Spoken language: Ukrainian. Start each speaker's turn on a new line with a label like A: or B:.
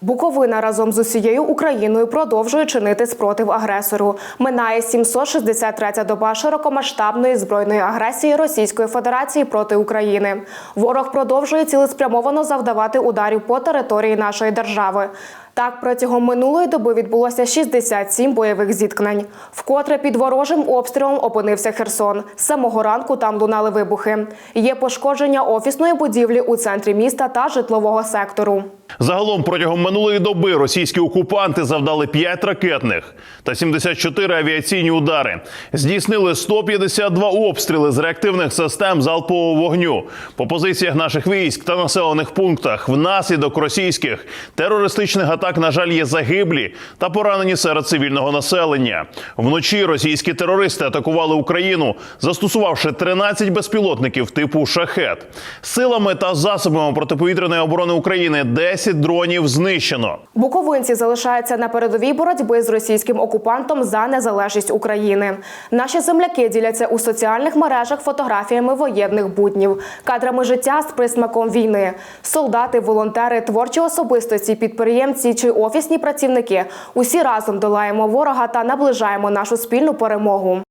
A: Буковина разом з усією Україною продовжує чинити спротив агресору. Минає 763-та доба широкомасштабної збройної агресії Російської Федерації проти України. Ворог продовжує цілеспрямовано завдавати ударів по території нашої держави. Так, протягом минулої доби відбулося 67 бойових зіткнень. Вкотре під ворожим обстрілом опинився Херсон. З самого ранку там лунали вибухи. Є пошкодження офісної будівлі у центрі міста та житлового сектору.
B: Загалом протягом минулої доби російські окупанти завдали 5 ракетних та 74 авіаційні удари. Здійснили 152 обстріли з реактивних систем залпового вогню по позиціях наших військ та населених пунктах. Внаслідок російських терористичних атак, на жаль, є загиблі та поранені серед цивільного населення. Вночі російські терористи атакували Україну, застосувавши 13 безпілотників типу шахет. Силами та засобами протиповітряної оборони України 10 дронів знищено.
A: Буковинці залишаються на передовій боротьби з російським окупантом за незалежність України. Наші земляки діляться у соціальних мережах фотографіями воєнних буднів, кадрами життя з присмаком війни. Солдати, волонтери, творчі особистості, підприємці чи офісні працівники. Усі разом долаємо ворога та наближаємо нашу спільну перемогу.